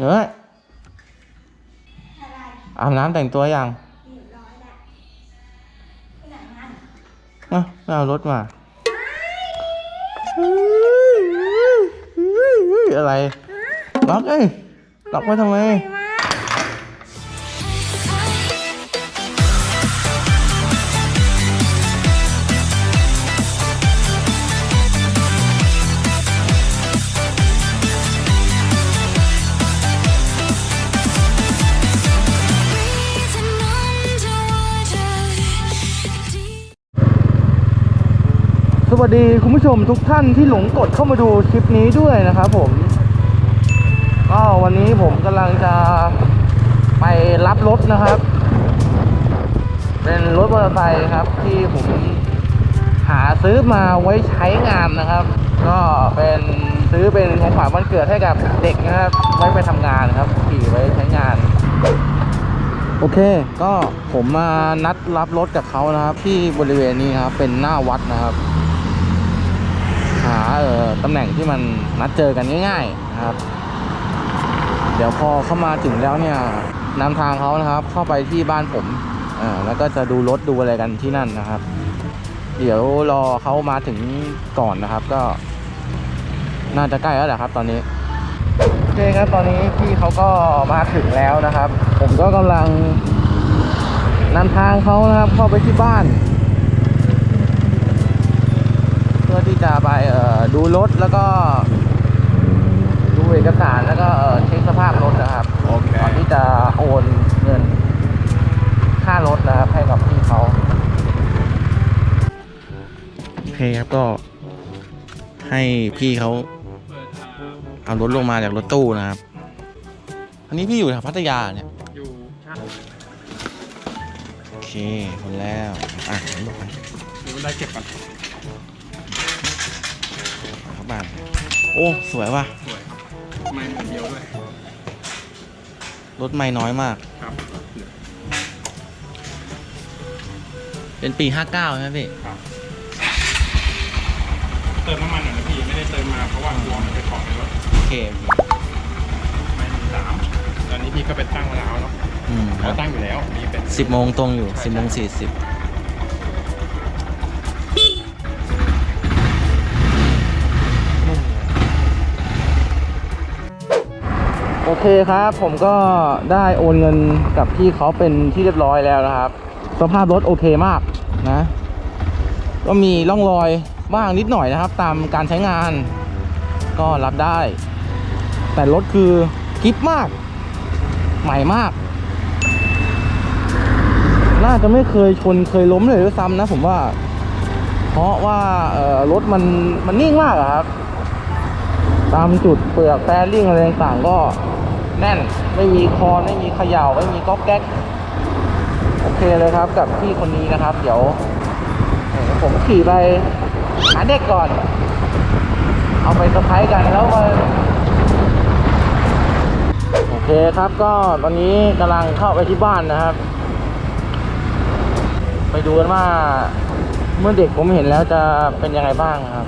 เฮ้ยอาบน้ำแต่งตัวยังอะไม่เอารถมาเฮ้ยเฮ้ยเฮ้ยอะไรล็อกเอ้ยล็อกไว้ทำไม วัสดีคุณผู้ชมทุกท่านที่หลงกดเข้ามาดูคลิปนี้ด้วยนะครับผมก็วันนี้ผมกำลังจะไปรับรถนะครับ เป็นรถมอเตอร์ไซค์ครับ ที่ผมหาซื้อมาไว้ใช้งานนะครับ ก็เป็นซื้อเป็นของขวัญวันเกิดให้กับเด็กนะครับไว้ไปทำงานครับขี่ไว้ใช้งาน โอเค ก็ผมมานัดรับรถกับเขานะครับ ที่บริเวณนี้ครับเป็นหน้าวัดนะครับ หาเอ่อตำแหน่งที่มันนัดเจอกันง่ายๆนะครับ เดี๋ยวพอเข้ามาถึงแล้วเนี่ยนำทางเขานะครับ เข้าไปที่บ้านผมอ่าแล้วก็จะดูรถดูอะไรกันที่นั่นนะครับ เดี๋ยวรอเขามาถึงก่อนนะครับ ก็ น่าจะใกล้แล้วแหละครับ ตอนนี้โอเคครับตอนนี้พี่เขาก็มาถึงแล้วนะครับ ผมก็กำลังนำทางเขานะครับเข้าไปที่บ้าน เพื่อ ที่จะไปเอ่อดูรถแล้วก็ ดูเอกสารแล้วก็เอ่อเช็คสภาพรถนะครับโอเคก่อนที่จะโอนเงิน ค่ารถนะครับให้กับพี่เขาโอเคครับก็ ให้พี่เขาเอารถลงมาจากรถตู้นะครับ อันนี้พี่อยู่แถวพัทยาเนี่ย อยู่ช่างโอเคคนแล้ว อะผมบอกไปเดี๋ยวได้เก็บก่อน ครับบ้านโอ้ สวยว่ะ สวยไม่เหมือนเดียวด้วยรถไม่น้อยมาก ครับเป็นปี 59 ใช่ไหมพี่ ครับ เติมน้ำมันหน่อยนะพี่ไม่ได้เติมมาเพราะว่าวอร์มไปของในรถโอเค ไม่มีสามตอนนี้พี่ก็ไปตั้งเวลาแล้วเนาะอืมเขาตั้งอยู่แล้วนี่เป็น 10โมงตรงอยู่10โมง40 โอเคครับ ผมก็ได้โอนเงินกับพี่เขาเป็นที่เรียบร้อยแล้วนะครับ สภาพรถโอเคมากนะ ก็มีร่องรอยบ้างนิดหน่อยนะครับ ตามการใช้งาน ก็รับได้ แต่รถคือกริปมาก ใหม่มาก น่าจะไม่เคยชนเคยล้มเลยด้วยซ้ำนะผมว่า เพราะว่าเออรถมันมันนิ่งมากครับ ตามจุดเปลือกแฟริ่งอะไรต่างๆก็แน่นไม่มีคอนไม่มีเขย่าไม่มีก๊อกแก๊กโอเคเลยครับกับพี่คนนี้นะครับ เดี๋ยว ผมขี่ไปหาเด็กก่อน เอาไปสะพายกันแล้วมาโอเคครับก็ตอนนี้กำลังเข้าไปที่บ้านนะครับ ไปดูกันว่า เมื่อเด็กผมเห็นแล้วจะเป็นยังไงบ้างครับ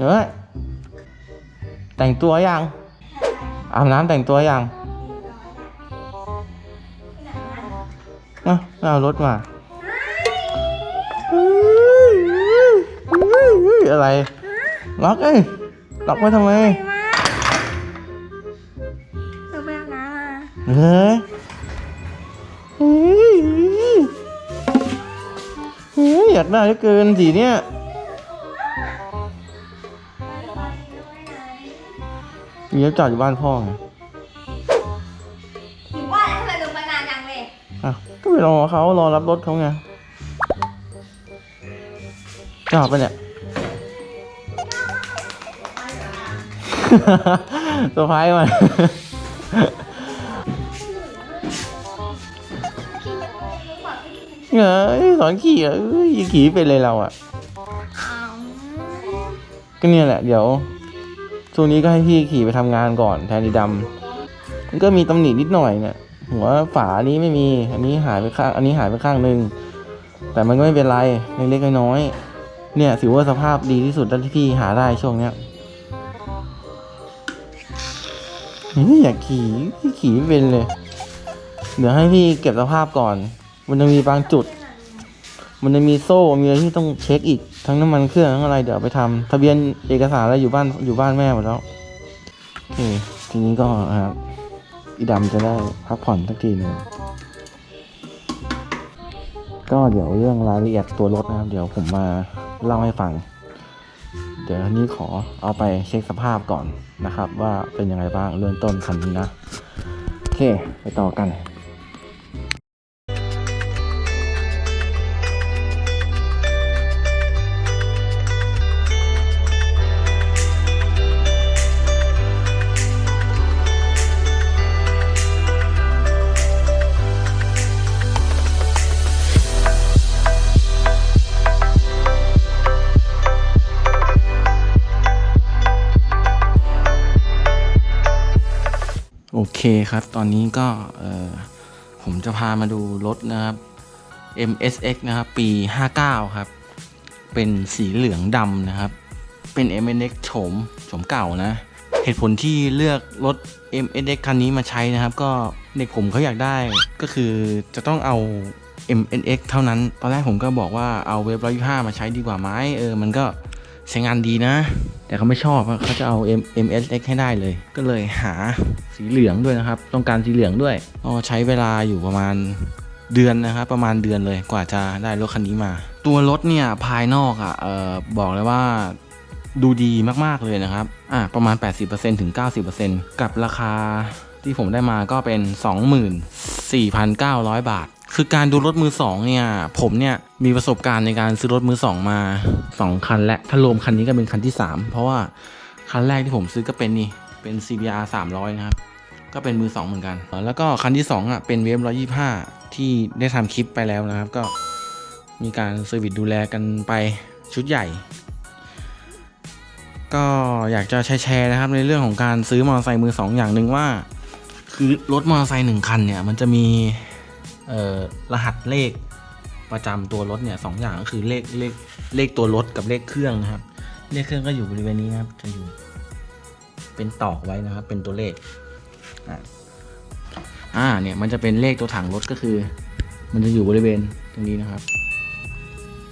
เฮ้ยแต่งตัวยังอาบน้ำแต่งตัวยังอะไม่เอารถมาอะไร ล็อกเอ้ยล็อกไว้ทำไมหนูไปอาบน้ำมาเฮ้ยเฮ้ยเฮ้ยอยากได้เหลือเกินสีเนี้ย มีรถจอดอยู่บ้านพ่อไงหนูว่าแล้วทำไมลงไปนานจังเลยอะก็ไปรอเขารอรับรถเขาไงจอดไปะเนี่ย เซอร์ไพรส์มันเฮ้ยสอนขี่เหรอเอ้ยขี่เป็นเลยเราอะ ก็เนี่ยแหละ เดี๋ยว ช่วงนี้ก็ให้พี่ขี่ไปทำงานก่อนแทนดีดำมันก็มีตำหนินิดหน่อยเนี่ยหัวฝานี้ไม่มี อันนี้หายไปข้าง อันนี้หายไปข้างหนึ่งแต่มันก็ไม่เป็นไรเล็กๆน้อยๆเนี่ยถือว่าสภาพดีที่สุดที่พี่หาได้ช่วงเนี้ยนี่อยากขี่พี่ขี่ไม่เป็นเลย เดี๋ยวให้พี่เก็บสภาพก่อน มันจะมีบางจุด มันจะมีโซ่ มีอะไรที่ต้องเช็คอีก ทั้งน้ำมันเครื่องทั้งอะไรเดี๋ยวไปทำทะเบียนเอกสารอะไรอยู่บ้านอยู่บ้านแม่หมดแล้วโอเคทีนี้ก็ครับอีดำจะได้พักผ่อนสักทีหนึ่งก็เดี๋ยวเรื่องรายละเอียดตัวรถนะครับ เดี๋ยวผมมาเล่าให้ฟัง เดี๋ยวนี้ขอเอาไปเช็คสภาพก่อนนะครับ ว่าเป็นยังไงบ้างเริ่มต้นคันนี้นะ โอเค ไปต่อกัน เคครับ ตอนนี้ก็ผมจะพามาดูรถนะครับ MSX นะครับ ปี 59 ครับ เป็นสีเหลืองดำนะครับ เป็น MSX โฉมโฉมเก่านะ เหตุผลที่เลือกรถ MSX คันนี้มาใช้นะครับ ก็เด็กผมเขาอยากได้ก็คือจะต้องเอา MSX เท่านั้น ตอนแรกผมก็บอกว่าเอาเว็บ125มาใช้ดีกว่าไหมเออ มันก็ ใช้งานดีนะ แต่เขาไม่ชอบเขาจะเอา M MSX ให้ได้เลย ก็เลยหาสีเหลืองด้วยนะครับ ต้องการสีเหลืองด้วยก็ใช้เวลาอยู่ประมาณเดือนนะครับประมาณเดือนเลยกว่าจะได้รถคันนี้มา ตัวรถเนี่ยภายนอกอะ่ะออบอกเลยว่าดูดีมากๆเลยนะครับอะประมาณ 80%ถึง 90%กับราคาที่ผมได้มาก็เป็น 24,900 บาท คือการดูรถมือสองเนี่ย ผมเนี่ยมีประสบการณ์ในการซื้อรถมือสองมา 2 คันและถ้ารวมคันนี้ก็เป็นคันที่ 3 เพราะว่าคันแรกที่ผมซื้อก็เป็นนี่เป็น CBR 300 นะครับ ก็เป็นมือ 2 เหมือนกัน แล้วก็คันที่ 2อะเป็นเวฟ125 ที่ได้ทำคลิปไปแล้วนะครับ ก็มีการเซอร์วิสดูแลกันไปชุดใหญ่ ก็อยากจะแชร์นะครับ ในเรื่องของการซื้อมอเตอร์ไซค์มือ 2 อย่างหนึ่งว่า คือรถมอเตอร์ไซค์หนึ่งคันเนี่ยมันจะมี รหัสเลขประจำตัวรถเนี่ยสองอย่างก็คือเลขเลขเลขตัวรถกับเลขเครื่องนะครับ เลขเครื่องก็อยู่บริเวณนี้นะครับ จะอยู่ เป็นตอกไว้นะครับ เป็นตัวเลขอ่าอ่าเนี่ยมันจะเป็นเลขตัวถังรถก็คือ มันจะอยู่บริเวณตรงนี้นะครับ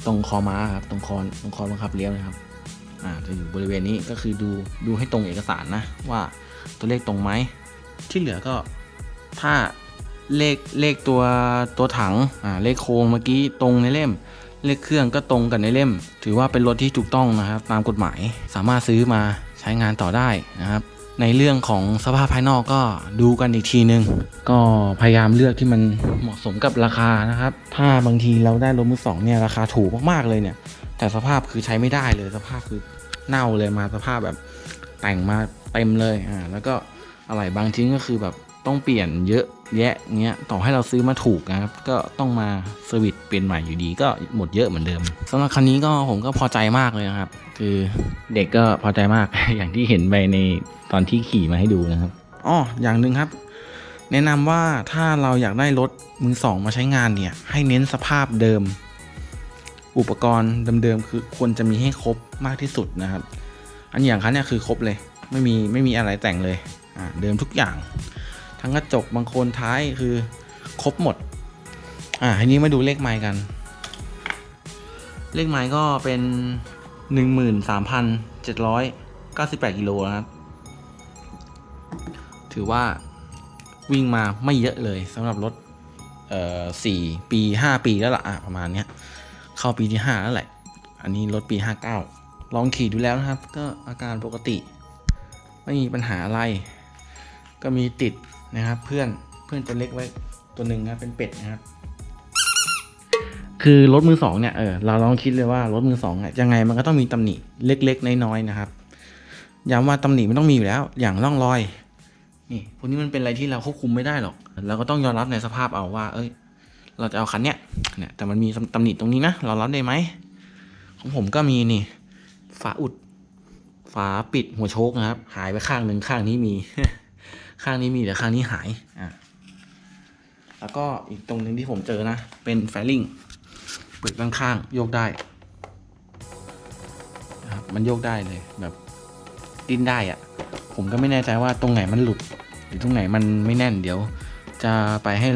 ตรงคอม้าครับ ตรงคอตรงคอบังคับเลี้ยวนะครับ อ่า จะอยู่บริเวณนี้ก็คือดูดูให้ตรงเอกสารนะ ว่าตัวเลขตรงไหมที่เหลือก็ถ้า เลขเลขตัวตัวถังอ่าเลขโครงเมื่อกี้ตรงในเล่ม เลขเครื่องก็ตรงกันในเล่ม ถือว่าเป็นรถที่ถูกต้องนะครับตามกฎหมายสามารถซื้อมาใช้งานต่อได้นะครับ ในเรื่องของสภาพภายนอกก็ดูกันอีกทีนึง ก็พยายามเลือกที่มันเหมาะสมกับราคานะครับ ถ้าบางทีเราได้รถมือสองเนี่ยราคาถูกมากๆเลยเนี่ย แต่สภาพคือใช้ไม่ได้เลยสภาพคือเน่าเลยมาสภาพแบบแต่งมาเต็มเลยอ่าแล้วก็อะไรบางชิ้นก็คือแบบ ต้องเปลี่ยนเยอะแยะเงี้ยต่อให้เราซื้อมาถูกนะครับ ก็ต้องมาเซอร์วิสเปลี่ยนใหม่อยู่ดีก็หมดเยอะเหมือนเดิมสำหรับคันนี้ก็ผมก็พอใจมากเลยนะครับ คือเด็กก็พอใจมาก อย่างที่เห็นไปในตอนที่ขี่มาให้ดูนะครับอ๋ออย่างหนึ่งครับ แนะนำว่าถ้าเราอยากได้รถมือสองมาใช้งานเนี่ย ให้เน้นสภาพเดิม อุปกรณ์เดิมๆคือควรจะมีให้ครบมากที่สุดนะครับ อันอย่างคันเนี่ยคือครบเลย ไม่มีไม่มีอะไรแต่งเลยอ่าเดิมทุกอย่าง ทั้งกระจกบางโคนท้ายคือครบหมด อ่าทีนี้มาดูเลขไม้กัน เลขไม้ก็เป็นหนึ่งหมื่นสามพันเจ็ดร้อยเก้าสิบแปดกิโลนะครับ ถือว่าวิ่งมาไม่เยอะเลยสำหรับรถเอ่อสี่ปีห้าปีแล้วล่ะอะประมาณเนี้ย เข้าปีที่ห้าแล้วแหละ อันนี้รถปีห้าเก้าลองขี่ดูแล้วนะครับ ก็อาการปกติ ไม่มีปัญหาอะไร ก็มีติด นะครับ เพื่อนเพื่อนตัวเล็กไว้ตัวหนึ่งนะเป็นเป็ดนะครับ คือรถมือสองเนี่ยเออเราลองคิดเลยว่ารถมือสองเนี่ยยังไงมันก็ต้องมีตำหนิเล็กๆน้อยๆนะครับย้ำว่าตำหนิมันต้องมีอยู่แล้ว อย่างร่องรอยนี่พวกนี้มันเป็นอะไรที่เราควบคุมไม่ได้หรอกเราก็ต้องยอมรับในสภาพเอาว่า เอ้ย เราจะเอาคันเนี้ยเนี่ยแต่มันมีตำหนิตรงนี้นะเรารับได้ไหมของผมก็มีนี่ ฝาอุด ฝาปิดหัวโชคนะครับ หายไปข้างหนึ่งข้างนี้มี ข้างนี้มีแต่ข้างนี้หายอะแล้วก็อีกตรงหนึ่งที่ผมเจอนะ เป็นแฟลิงเปิดข้างโยกได้นะครับมันโยกได้เลยแบบดิ้นได้อะผมก็ไม่แน่ใจว่าตรงไหนมันหลุด หรือตรงไหนมันไม่แน่นเดี๋ยว จะไปให้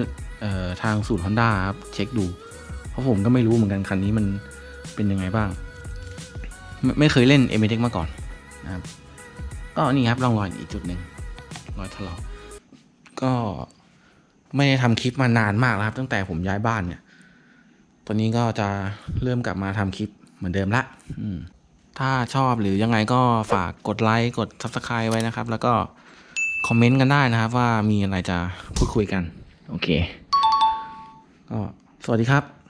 ทางสูตร Honda ครับเช็คดู เพราะผมก็ไม่รู้เหมือนกันคันนี้มันเป็นยังไงบ้าง ไม่ไม่เคยเล่น m อ x มาก่อนนะครับก็นี่ครับร่องรอยอีกจุดหนึ่ง อยถลอกก็ไม่ได้ทำคลิปมานานมากแล้วครับ ตั้งแต่ผมย้ายบ้านเนี่ย ตอนนี้ก็จะเริ่มกลับมาทำคลิปเหมือนเดิมละอืถ้าชอบหรือยังไงก็ฝากกดไลค์กด Subscribe ไว้นะครับ แล้วก็คอมเมนต์กันได้นะครับ ว่ามีอะไรจะพูดคุยกัน โอเค ก็สวัสดีครับ